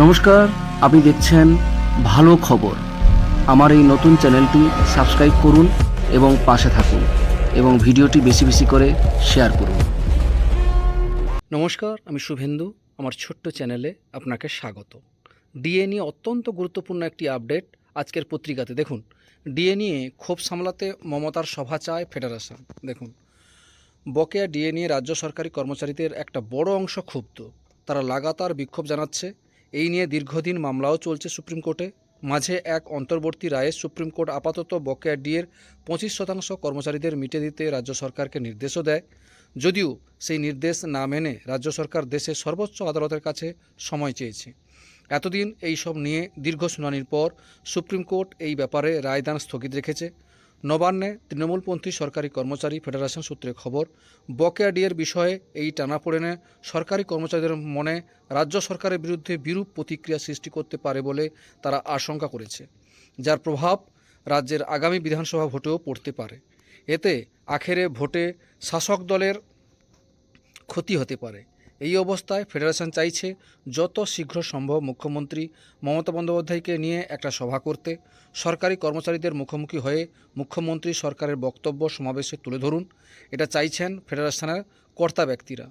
নমস্কার, আপনি দেখছেন ভালো খবর। আমার এই নতুন চ্যানেলটি সাবস্ক্রাইব করুন এবং পাশে থাকুন এবং ভিডিওটি বেশি বেশি করে শেয়ার করুন। নমস্কার, আমি শুভেন্দু, আমার ছোট্ট চ্যানেলে আপনাকে স্বাগত। ডিএ নিয়ে অত্যন্ত গুরুত্বপূর্ণ একটি আপডেট আজকের পত্রিকাতে। দেখুন, ডিএ নিয়ে ক্ষোভ সামলাতে মমতার সভা চায় ফেডারেশন। দেখুন, বকেয়া ডিএ নিয়ে রাজ্য সরকারি কর্মচারীদের একটা বড় অংশ ক্ষুব্ধ। তারা লাগাতার বিক্ষোভ জানাচ্ছে এই নিয়ে দীর্ঘদিন মামলাও চলছে সুপ্রিম কোর্টে। মাঝে এক অন্তর্বর্তী রায়ে সুপ্রিম কোর্ট আপাতত বকেয়া ডিএর পঁচিশ শতাংশ কর্মচারীদের মিটে দিতে রাজ্য সরকারকে নির্দেশও দেয়। যদিও সেই নির্দেশ না মেনে রাজ্য সরকার দেশের সর্বোচ্চ আদালতের কাছে সময় চেয়েছে। এতদিন এই সব নিয়ে দীর্ঘ শুনানির পর সুপ্রিম কোর্ট এই ব্যাপারে রায়দান স্থগিত রেখেছে। নবান্নে তৃণমূলপন্থী সরকারি কর্মচারী ফেডারেশন সূত্রে খবর, বকেয়া ডিয়ের বিষয়ে এই টানাপোড়েনে সরকারি কর্মচারীদের মনে রাজ্য সরকারের বিরুদ্ধে বিরূপ প্রতিক্রিয়া সৃষ্টি করতে পারে বলে তারা আশঙ্কা করেছে, যার প্রভাব রাজ্যের আগামী বিধানসভা ভোটেও পড়তে পারে। এতে আখেরে ভোটে শাসক দলের ক্ষতি হতে পারে। এই অবস্থায় ফেডারেশন চাইছে যত শীঘ্র সম্ভব মুখ্যমন্ত্রী মমতা বন্দ্যোপাধ্যায়কে নিয়ে একটা সভা করতে। সরকারি কর্মচারীদের মুখোমুখি হয়ে মুখ্যমন্ত্রী সরকারের বক্তব্য সমাবেশে তুলে ধরুন। এটা চাইছেন ফেডারেশনের কর্তা ব্যক্তিরা।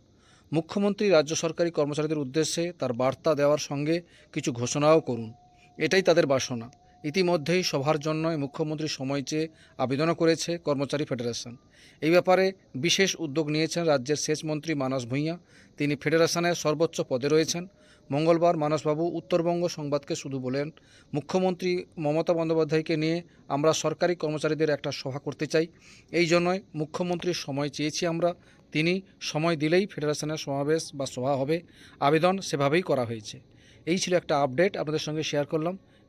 মুখ্যমন্ত্রী রাজ্য সরকারি কর্মচারীদের উদ্দেশ্যে তার বার্তা দেওয়ার সঙ্গে কিছু ঘোষণাও করুন। এটাই তাদের বাসনা। ইতিমধ্যেই সভার জন্য মুখ্যমন্ত্রী সময় চেয়ে আবেদনও করেছে কর্মচারী ফেডারেশন। এই ব্যাপারে বিশেষ উদ্যোগ নিয়েছেন রাজ্যের সেচ মন্ত্রী মানস ভূঁইয়া। তিনি ফেডারেশনের সর্বোচ্চ পদে রয়েছেন। মঙ্গলবার মানসবাবু উত্তরবঙ্গ সংবাদকে শুধু বলেন, মুখ্যমন্ত্রী মমতা বন্দ্যোপাধ্যায়কে নিয়ে আমরা সরকারি কর্মচারীদের একটা সভা করতে চাই। এই জন্যই মুখ্যমন্ত্রীর সময় চেয়েছি আমরা। তিনি সময় দিলেই ফেডারেশনের সমাবেশ বা সভা হবে। আবেদন সেভাবেই করা হয়েছে। এই ছিল একটা আপডেট। আপনাদের সঙ্গে শেয়ার করলাম।